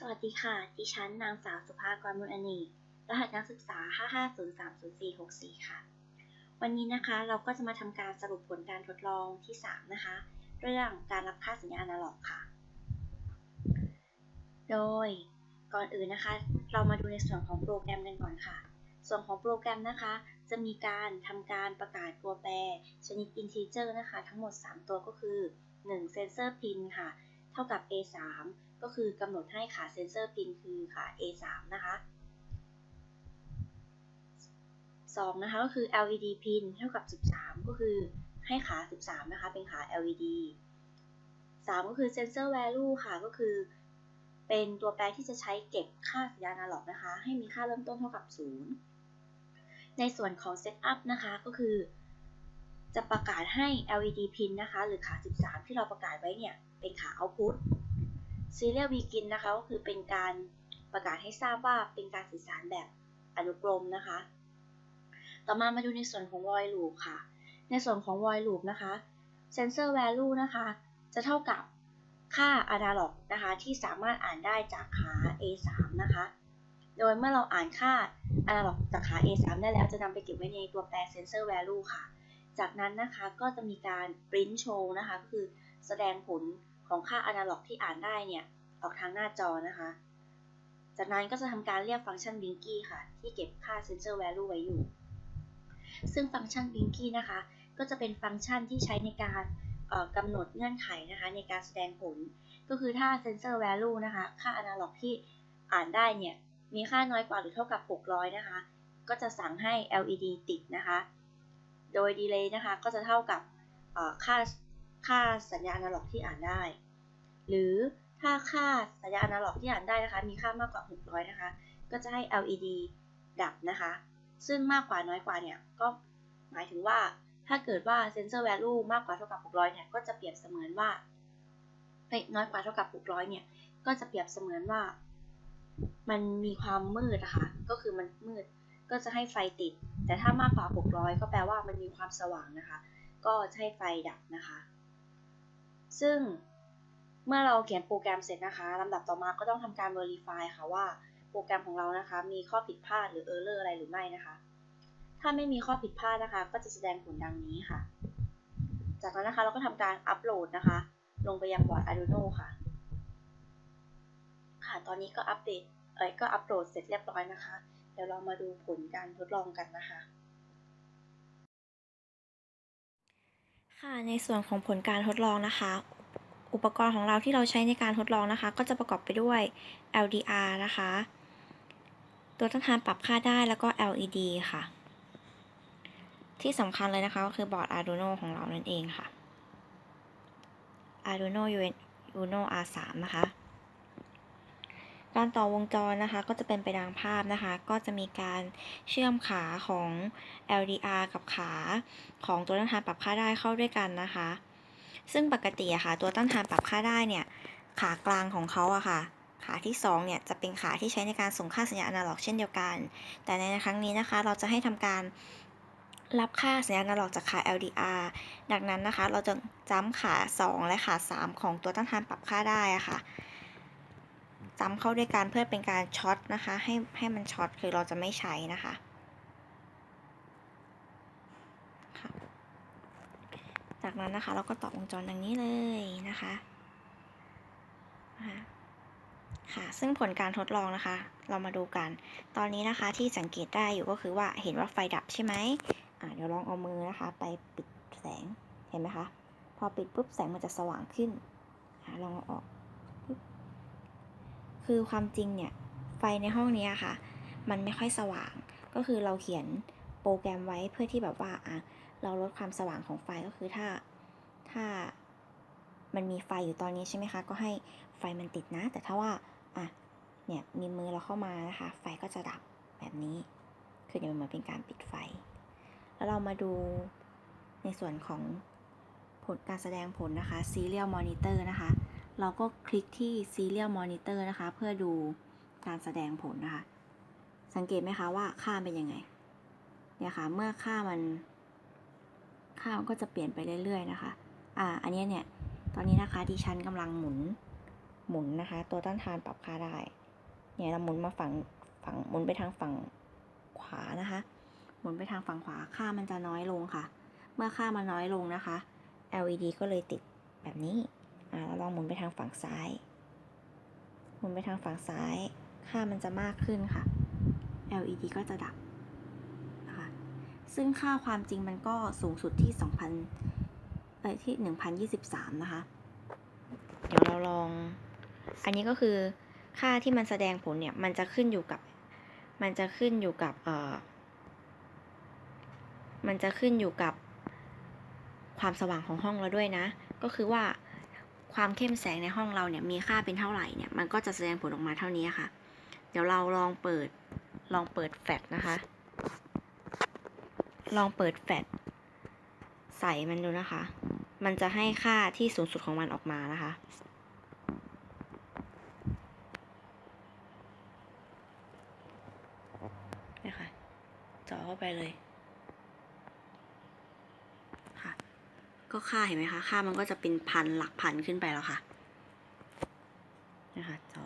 สวัสดีค่ะ ดิฉันนางสาวสุภากรมุลอนีรหัสนักศึกษา 550304464ค่ะ วันนี้นะคะเราก็จะมาทำการสรุปผลการทดลองที่ 3 นะคะ เรื่องการรับค่าสัญญาณอนาล็อกค่ะ โดยก่อนอื่นนะคะ เรามาดูในส่วนของโปรแกรมกันก่อนค่ะ ส่วนของโปรแกรมนะคะ จะมีการทำการประกาศตัวแปร ชนิด integer นะคะ ทั้งหมด 3 ตัวก็คือ1 sensor pin ค่ะ เท่ากับ a3 ก็คือกำหนดให้ขาเซนเซอร์พินคือขา A3 นะคะ2นะคะก็คือ LED pin เท่ากับ 13 ก็คือให้ขา 13 นะคะ เป็นขา LED 3 ก็คือ sensor value ค่ะ ก็คือ เป็นตัวแปรที่จะใช้เก็บค่าสัญญาณอนาล็อกนะคะ ให้มีค่าเริ่มต้นเท่ากับ 0 ในส่วนของ setup นะคะ ก็คือ จะประกาศให้ LED pin นะคะ หรือขา 13 ที่เราประกาศไว้เนี่ย เป็นขา output Serial Begin นะคะก็คือเป็นการประกาศให้ทราบว่าเป็นการสื่อสารแบบอนุกรมนะคะ ต่อมามาดูในส่วนของ void loop ค่ะ ในส่วนของ void loop นะคะ sensor value นะคะ จะเท่ากับค่า analog นะคะที่สามารถอ่านได้จากขา A3 นะคะ โดยเมื่อเราอ่านค่า analog จากขา A3 ได้แล้วจะนำไปเก็บไว้ในตัวแปร sensor value ค่ะ จากนั้นนะคะก็จะมีการ print show นะคะก็คือแสดงผล ของค่าอนาล็อกที่อ่านได้เนี่ย ออกทางหน้าจอนะคะ จากนั้นก็จะทำการเรียกฟังก์ชัน Binky ค่ะ ที่เก็บค่า Sensor Value ไว้อยู่ ซึ่งฟังก์ชัน Binky นะคะ ก็จะเป็นฟังก์ชันที่ใช้ในการกำหนดเงื่อนไขนะคะในการแสดงผล ก็คือถ้า Sensor Value นะคะ ค่าอนาล็อกที่อ่านได้เนี่ย มีค่าน้อยกว่าหรือเท่ากับ 600 นะคะ ก็จะสั่งให้ LED ติดนะคะ โดย Delay นะคะ ก็จะเท่ากับค่า ค่าสัญญาณอนาล็อกที่อ่านได้ หรือถ้าค่าสัญญาณอนาล็อกที่อ่านได้นะคะ มีค่ามากกว่า 600 นะคะ ก็จะให้ LED ดับนะคะ ซึ่งมากกว่าน้อยกว่าเนี่ยก็หมายถึงว่าถ้าเกิดว่า sensor value มากกว่าเท่ากับ 600 เนี่ย ก็จะเปรียบเสมือนว่าน้อยกว่าเท่ากับ 600 เนี่ย ก็จะเปรียบเสมือนว่า มันมีความมืดนะคะ ก็คือมันมืด ก็จะให้ไฟติด แต่ถ้ามากกว่า 600 ก็แปลว่ามันมีความสว่างนะคะ ก็จะให้ไฟดับนะคะ ซึ่งเมื่อเราเขียนโปรแกรมเสร็จนะคะลำดับต่อมาก็ต้องทำการ verify ค่ะว่าโปรแกรมของเรานะคะมีข้อผิดพลาดหรือ error อะไรหรือไม่นะคะ ถ้าไม่มีข้อผิดพลาดนะคะ ก็จะแสดงผลดังนี้ค่ะ จากนั้นนะคะเราก็ทำการอัปโหลดนะคะ ลงไปยังบอร์ด Arduino ค่ะ ค่ะ ตอนนี้ก็อัปเดตเอ้ยก็อัปโหลดเสร็จเรียบร้อยนะคะ เดี๋ยวเรามาดูผลการทดลองกันนะคะ ค่ะในส่วนของผลการทดลองนะคะ อุปกรณ์ของเราที่เราใช้ในการทดลองนะคะ ก็จะประกอบไปด้วย LDR นะคะ ตัวต้านทานปรับค่าได้แล้วก็ LED ค่ะ ที่สำคัญเลยนะคะก็คือบอร์ด Arduino ของเรานั่นเองค่ะ Arduino Uno R3 นะคะ การต่อวงจรนะคะก็จะเป็นไปดังภาพนะคะ ก็จะมีการเชื่อมขาของ LDR กับขาของตัวต้านทานปรับค่าได้เข้าด้วยกันนะคะ ซึ่งปกติอะค่ะตัวต้านทานปรับค่าได้เนี่ยขากลางของเขาอะค่ะขาที่2เนี่ยจะเป็นขาที่ใช้ในการส่งค่าสัญญาณอนาล็อกเช่นเดียวกัน แต่ในครั้งนี้นะคะเราจะให้ทำการรับค่าสัญญาณอนาล็อกจากขา LDR ดังนั้นนะคะ เราจะจ้ำขา 2 และขา 3 ของตัวต้านทานปรับค่าได้อะค่ะ จ้ำเข้าด้วยกันเพื่อเป็นการช็อตนะคะ ให้ให้มันช็อตคือเราจะไม่ใช้นะคะจากนั้นนะคะเราก็ต่อวงจรดังนี้เลยนะคะค่ะซึ่งผลการทดลองนะคะ เรามาดูกัน ตอนนี้นะคะที่สังเกตได้อยู่ก็คือว่าเห็นว่าไฟดับใช่ไหมอ่าเดี๋ยวลองเอามือนะคะ ไปปิดแสงเห็นไหมคะพอปิดปุ๊บแสงมันจะสว่างขึ้นลองเอาออก คือความจริงเนี่ย ไฟในห้องนี้ค่ะ มันไม่ค่อยสว่าง ก็คือเราเขียนโปรแกรมไว้เพื่อที่แบบว่าอะเราลดความสว่างของไฟก็คือถ้าถ้ามันมีไฟอยู่ตอนนี้ใช่ไหมคะ ก็ให้ไฟมันติดนะ แต่ถ้าว่าอะเนี่ยมีมือเราเข้ามานะคะ ไฟก็จะดับแบบนี้ คือเดี๋ยวมันเหมือนเป็นการปิดไฟ แล้วเรามาดูในส่วนของผลการแสดงผลนะคะ serial monitor นะคะ เราก็คลิกที่ serial monitor นะคะ เพื่อดูการแสดงผลนะคะ สังเกตไหมคะว่าค่าเป็นยังไง เนี่ยค่ะ เมื่อค่ามัน ค่ามันก็จะเปลี่ยนไปเรื่อยๆนะคะ อ่า อันนี้เนี่ย ตอนนี้นะคะดิฉันกำลังหมุน หมุนนะคะ ตัวต้านทานปรับค่าได้ เนี่ยเราหมุนมาฝั่ง ฝั่ง หมุนไปทางฝั่งขวานะคะ หมุนไปทางฝั่งขวา ค่ามันจะน้อยลงค่ะ เมื่อค่ามันน้อยลงนะคะ LED ก็เลยติดแบบนี้ อ่าเราลองหมุนไปทางฝั่งซ้าย หมุนไปทางฝั่งซ้าย ค่ามันจะมากขึ้นค่ะ LED ก็จะดับนะคะซึ่งค่าความจริงมันก็สูงสุดที่ 2,000เอ้ยที่ 1,023 นะคะ เดี๋ยวเราลอง อันนี้ก็คือค่าที่มันแสดงผลเนี่ย มันจะขึ้นอยู่กับ มันจะขึ้นอยู่กับเอ่อมันจะขึ้นอยู่กับความสว่างของห้องเราด้วยนะ ก็คือว่า ความเข้มแสงในห้องเราเนี่ยมีค่าเป็นเท่าไหร่เนี่ยมันก็จะแสดงผลออกมาเท่านี้ค่ะ เดี๋ยวเราลองเปิดลองเปิดแฟลชนะคะ ลองเปิดแฟลชใส่มันดูนะคะ มันจะให้ค่าที่สูงสุดของมันออกมานะคะนี่ค่ะจ่อเข้าไปเลย ค่ะ ก็ค่าเห็นไหมคะ ค่ามันก็จะเป็นพันหลักพันขึ้นไปแล้วค่ะ นะคะจอ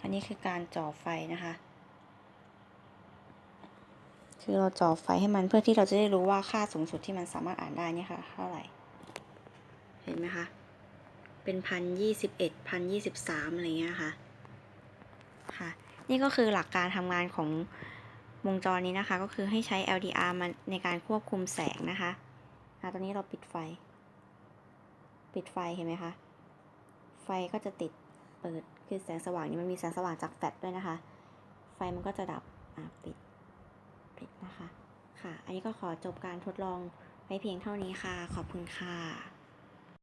อันนี้คือการจ่อไฟนะคะ คือเราจ่อไฟให้มันเพื่อที่เราจะได้รู้ว่าค่าสูงสุดที่มันสามารถอ่านได้เนี่ยค่ะเท่าไหร่ เห็นไหมคะ เป็นพันยี่สิบเอ็ดพันยี่สิบสามอะไรเงี้ยค่ะ ค่ะ นี่ก็คือหลักการทำงานของวงจรนี้นะคะ ก็คือให้ใช้ LDR มาในการควบคุมแสงนะคะอะตอนนี้เราปิดไฟ ปิดไฟเห็นไหมคะ ไฟก็จะติดเปิด คือแสงสว่างนี้มันมีแสงสว่างจากแฟลชด้วยนะคะ ไฟมันก็จะดับ อะปิด ปิดนะคะ ค่ะ อันนี้ก็ขอจบการทดลองไว้เพียงเท่านี้ค่ะ ขอบคุณค่ะ